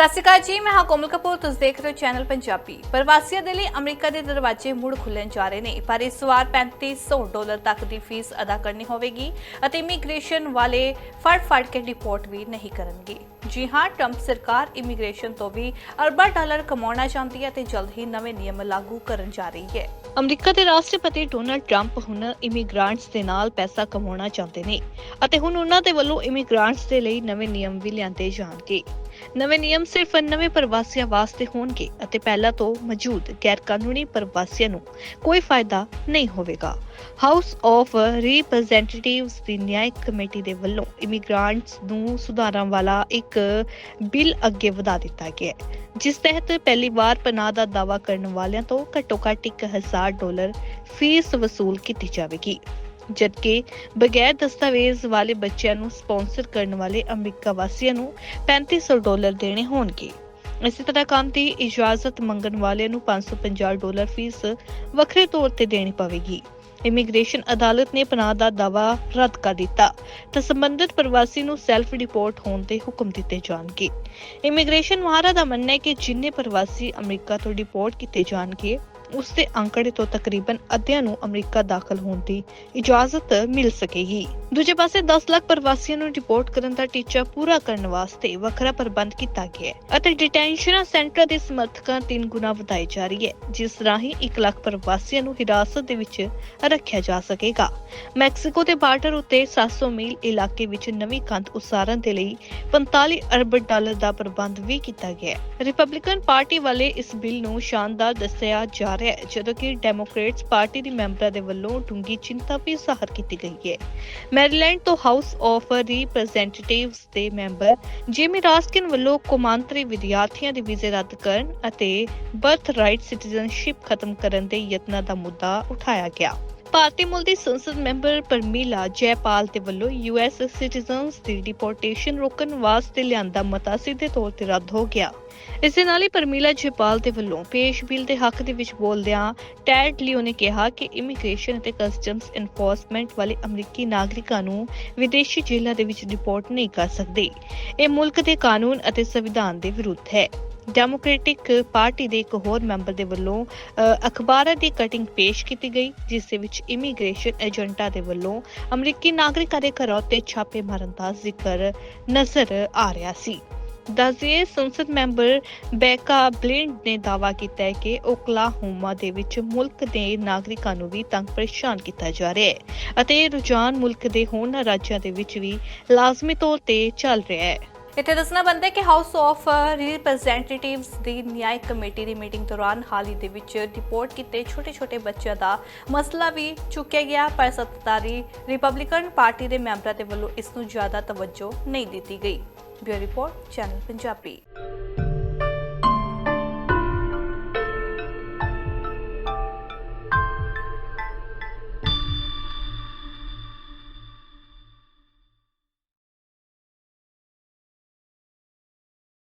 ਸਤਿ ਸ਼੍ਰੀ ਅਕਾਲ ਜੀ, ਮੈਂ ਹਾਂ ਕੋਮਲ ਕਪੂਰ, ਤੁਸੀਂ ਦੇਖ ਰਹੇ ਹੋ ਚੈਨਲ ਪੰਜਾਬੀ। ਪ੍ਰਵਾਸੀਆਂ ਦੇ ਲਈ ਅਮਰੀਕਾ ਦੇ ਦਰਵਾਜ਼ੇ ਮੁੜ ਖੁੱਲਣ ਜਾ ਰਹੇ ਨੇ, ਪਰ ਇਸ ਵਾਰ 3500 ਡਾਲਰ ਤੱਕ ਦੀ ਫੀਸ ਅਦਾ ਕਰਨੀ ਹੋਵੇਗੀ ਅਤੇ ਇਮੀਗ੍ਰੇਸ਼ਨ ਵਾਲੇ ਫੜ ਫੜ ਕੇ ਰਿਪੋਰਟ ਵੀ ਨਹੀਂ ਕਰਨਗੇ। ਜੀ ਹਾਂ, ਟਰੰਪ ਸਰਕਾਰ ਇਮੀਗ੍ਰੇਸ਼ਨ ਤੋਂ ਵੀ ਅਰਬਾਂ ਡਾਲਰ ਕਮਾਉਣਾ ਚਾਹੁੰਦੀ ਹੈ ਤੇ ਜਲਦ ਹੀ ਨਵੇਂ ਨਿਯਮ ਲਾਗੂ ਕਰਨ ਜਾ ਰਹੀ ਹੈ। ਅਮਰੀਕਾ ਦੇ ਰਾਸ਼ਟਰਪਤੀ ਡੋਨਲਡ ਟਰੰਪ ਹੁਣ ਇਮੀਗ੍ਰਾਂਟਸ ਦੇ ਨਾਲ ਪੈਸਾ ਕਮਾਉਣਾ ਚਾਹੁੰਦੇ ਨੇ ਅਤੇ ਹੁਣ ਉਹਨਾਂ ਦੇ ਵੱਲੋਂ ਇਮੀਗ੍ਰਾਂਟਸ ਦੇ ਲਈ ਨਵੇਂ ਨਿਯਮ ਵੀ ਲਿਆਂਦੇ ਜਾਣਗੇ। ਨਵੇਂ ਨਿਯਮ ਸਿਰਫ ਨਵੇਂ ਪ੍ਰਵਾਸੀਆਂ ਵਾਸਤੇ ਹੋਣਗੇ ਅਤੇ ਪਹਿਲਾਂ ਤੋਂ ਮੌਜੂਦ ਗੈਰ ਕਾਨੂੰਨੀ ਪ੍ਰਵਾਸੀਆਂ ਨੂੰ ਕੋਈ ਫਾਇਦਾ ਨਹੀਂ ਹੋਵੇਗਾ। ਹਾਊਸ ਆਫ ਰਿਪਰੈਜ਼ੈਂਟੇਟਿਵਸ ਦੀ ਨਿਆਇਕ ਕਮੇਟੀ ਦੇ ਵੱਲੋਂ ਇਮੀਗ੍ਰਾਂਟਸ ਨੂੰ ਸੁਧਾਰਨ ਵਾਲਾ ਇੱਕ ਬਿੱਲ ਅੱਗੇ ਵਧਾ ਦਿੱਤਾ ਗਿਆ ਹੈ, ਜਿਸ ਤਹਿਤ ਪਹਿਲੀ ਵਾਰ ਪਨਾਹ ਦਾ ਦਾਅਵਾ ਕਰਨ ਵਾਲਿਆਂ ਤੋਂ ਘੱਟੋ-ਘੱਟ 1000 ਡਾਲਰ ਫੀਸ ਵਸੂਲ ਕੀਤੀ ਜਾਵੇਗੀ। ਜਦਕਿ ਬਗੈਰ ਦਸਤਾਵੇਜ਼ ਵਾਲੇ ਬੱਚਿਆਂ ਨੂੰ ਸਪਾਂਸਰ ਕਰਨ ਵਾਲੇ ਅਮਰੀਕਾ ਵਾਸੀਆਂ ਨੂੰ 3500 ਡਾਲਰ ਦੇਣੇ ਹੋਣਗੇ। ਇਸੇ ਤਰ੍ਹਾਂ ਕੰਮ ਦੀ ਇਜਾਜ਼ਤ ਮੰਗਣ ਵਾਲਿਆਂ ਨੂੰ 550 ਡਾਲਰ ਫੀਸ ਵੱਖਰੇ ਤੌਰ ਤੇ ਦੇਣੀ ਪਵੇਗੀ। ਇਮੀਗ੍ਰੇਸ਼ਨ ਅਦਾਲਤ ਨੇ ਪਨਾਹ ਦਾ ਦਾਅਵਾ ਰੱਦ ਕਰ ਦਿੱਤਾ ਤੇ ਸੰਬੰਧਿਤ ਪ੍ਰਵਾਸੀ ਨੂੰ ਸੈਲਫ ਰਿਪੋਰਟ ਹੋਣ ਦੇ ਹੁਕਮ ਦਿੱਤੇ ਜਾਣਗੇ। ਇਮੀਗ੍ਰੇਸ਼ਨ ਮਾਹਰਾਂ ਦਾ ਮੰਨਣਾ ਹੈ ਕਿ ਜਿੰਨੇ ਪ੍ਰਵਾਸੀ ਅਮਰੀਕਾ ਤੋਂ ਰਿਪੋਰਟ ਕੀਤੇ ਜਾਣਗੇ ਉਸ ਦੇ ਅੰਕੜੇ ਤੋਂ ਤਕਰੀਬਨ ਅੱਧਿਆਂ ਨੂੰ ਅਮਰੀਕਾ ਦਾਖਲ ਹੋਣ ਦੀ ਇਜਾਜ਼ਤ ਮਿਲ ਸਕੇਗੀ ਦੂਜੇ ਪਾਸੇ 10 ਲੱਖ ਪ੍ਰਵਾਸੀਆਂ ਨੂੰ ਰਿਪੋਰਟ ਕਰਨ ਦਾ ਟੀਚਾ ਪੂਰਾ ਕਰਨ ਵਾਸਤੇ ਵੱਖਰਾ ਪ੍ਰਬੰਧ ਕੀਤਾ ਗਿਆ ਹੈ ਅਤੇ ਡਿਟੈਂਸ਼ਨ ਸੈਂਟਰ ਦੇ ਸਮਰਥਕਾਂ ਤਿੰਨ ਗੁਣਾ ਵਧਾਈ ਜਾ ਰਹੀ ਹੈ, ਜਿਸ ਰਾਹੀਂ 1 ਲੱਖ ਪ੍ਰਵਾਸੀਆਂ ਨੂੰ ਹਿਰਾਸਤ ਦੇ ਵਿੱਚ ਰੱਖਿਆ ਜਾ ਸਕੇਗਾ। ਮੈਕਸੀਕੋ ਦੇ ਬਾਰਡਰ ਉੱਤੇ 700 ਮੀਲ ਇਲਾਕੇ ਵਿੱਚ ਨਵੀਂ ਕੰਧ ਉਸਾਰਨ ਦੇ ਲਈ 45 ਅਰਬ ਡਾਲਰ ਦਾ ਪ੍ਰਬੰਧ ਵੀ ਕੀਤਾ ਗਿਆ ਹੈ। ਰਿਪਬਲਿਕਨ ਪਾਰਟੀ ਵਾਲੇ ਇਸ ਬਿੱਲ ਨੂੰ ਸ਼ਾਨਦਾਰ ਦੱਸਿਆ ਜਾ ਰਿਹਾ ਹੈ, ਜਦੋਂ ਕਿ ਡੈਮੋਕ੍ਰੇਟਸ ਪਾਰਟੀ ਦੇ ਮੈਂਬਰਾਂ ਦੇ ਵੱਲੋਂ ਡੂੰਗੀ ਚਿੰਤਾ ਵੀ ਜ਼ਾਹਰ ਕੀਤੀ ਗਈ ਹੈ। ਮੈਰੀਲੈਂਡ ਤੋਂ ਹਾਊਸ ਆਫ ਰਿਪਰੈਜ਼ੈਂਟੇਟਿਵਸ ਦੇ ਮੈਂਬਰ ਜੇਮੀ ਰਾਸਕਿਨ ਵੱਲੋਂ ਕੌਮਾਂਤਰੀ ਵਿਦਿਆਰਥੀਆਂ ਦੇ ਵੀਜ਼ੇ ਰੱਦ ਕਰਨ ਅਤੇ ਬਰਥ ਰਾਈਟ ਸਿਟੀਜ਼ਨਸ਼ਿਪ ਖਤਮ ਕਰਨ ਦੇ ਯਤਨਾਂ ਦਾ ਮੁੱਦਾ ਉਠਾਇਆ ਗਿਆ। ਭਾਰਤੀ ਮੂਲ ਦੀ ਸੰਸਦ ਮੈਂਬਰ ਪਰਮੀਲਾ ਜੈਪਾਲ ਦੇ ਵੱਲੋਂ ਯੂਐਸ ਸਿਟੀਜ਼ਨਸ ਦੀ ਡਿਪੋਰਟੇਸ਼ਨ ਰੋਕਣ ਵਾਸਤੇ ਲਿਆਂਦਾ ਮਤਾ ਸਿੱਧੇ ਤੌਰ ਤੇ ਰੱਦ ਹੋ ਗਿਆ। ਇਸ ਦੇ ਨਾਲ ਹੀ ਪਰਮੀਲਾ ਜੈਪਾਲ ਦੇ ਵੱਲੋਂ ਪੇਸ਼ ਬਿੱਲ ਦੇ ਹੱਕ ਦੇ ਵਿੱਚ ਬੋਲਦਿਆਂ ਟੈਡ ਲਿਓ ਨੇ ਕਿਹਾ ਕਿ ਇਮੀਗ੍ਰੇਸ਼ਨ ਅਤੇ ਕਸਟਮਸ ਐਨਫੋਰਸਮੈਂਟ ਵਾਲੇ ਅਮਰੀਕੀ ਨਾਗਰਿਕਾਂ ਨੂੰ ਵਿਦੇਸ਼ੀ ਜੇਲ੍ਹਾਂ ਦੇ ਵਿੱਚ ਡਿਪੋਰਟ ਨਹੀਂ ਕਰ ਸਕਦੇ। ਇਹ ਮੁਲਕ ਦੇ ਕਾਨੂੰਨ ਅਤੇ ਸੰਵਿਧਾਨ ਦੇ ਵਿਰੁੱਧ ਹੈ। ਡੈਮੋਕ੍ਰੈਟਿਕ ਪਾਰਟੀ ਦੇ ਇੱਕ ਹੋਰ ਮੈਂਬਰ ਦੇ ਵੱਲੋਂ ਅਖਬਾਰਾਂ ਦੀ ਕਟਿੰਗ ਪੇਸ਼ ਕੀਤੀ ਗਈ, ਜਿਸ ਦੇ ਵਿੱਚ ਇਮੀਗ੍ਰੇਸ਼ਨ ਏਜੰਟਾਂ ਦੇ ਵੱਲੋਂ ਅਮਰੀਕੀ ਨਾਗਰਿਕਾਂ ਦੇ ਘਰਾਂ ਉੱਤੇ ਛਾਪੇ ਮਾਰਨ ਦਾ ਜ਼ਿਕਰ ਨਜ਼ਰ ਆ ਰਿਹਾ ਸੀ। ਦੱਸਦੀਏ ਸੰਸਦ ਮੈਂਬਰ ਬੈਕਾ ਬਲਿੰਡ ਨੇ ਦਾਅਵਾ ਕੀਤਾ ਹੈ ਕਿ ਓਕਲਾਹੋਮਾ ਦੇ ਵਿੱਚ ਮੁਲਕ ਦੇ ਨਾਗਰਿਕਾਂ ਨੂੰ ਵੀ ਤੰਗ ਪਰੇਸ਼ਾਨ ਕੀਤਾ ਜਾ ਰਿਹਾ ਹੈ ਅਤੇ ਰੁਝਾਨ ਮੁਲਕ ਦੇ ਹੋਰਨਾਂ ਰਾਜਾਂ ਦੇ ਵਿੱਚ ਵੀ ਲਾਜ਼ਮੀ ਤੌਰ ਤੇ ਚੱਲ ਰਿਹਾ ਹੈ। ਇੱਥੇ ਦੱਸਣਾ ਬੰਦਾ ਕਿ ਹਾਊਸ ਆਫ ਰਿਪਰੈਜ਼ੈਂਟੇਟਿਵਸ ਦੀ ਨਿਆਇਕ ਕਮੇਟੀ ਦੀ ਮੀਟਿੰਗ ਦੌਰਾਨ ਹਾਲ ਹੀ ਦੇ ਵਿੱਚ ਰਿਪੋਰਟ ਕੀਤੇ ਛੋਟੇ-ਛੋਟੇ ਬੱਚਿਆਂ ਦਾ ਮਸਲਾ ਵੀ ਚੁੱਕਿਆ ਗਿਆ, ਪਰ ਸੱਤਾਧਾਰੀ ਰਿਪਬਲਿਕਨ ਪਾਰਟੀ ਦੇ ਮੈਂਬਰਾਂ ਦੇ ਵੱਲੋਂ ਇਸ ਨੂੰ ਜ਼ਿਆਦਾ ਤਵੱਜੋ ਨਹੀਂ ਦਿੱਤੀ ਗਈ। Bureau report, channel Punjabi.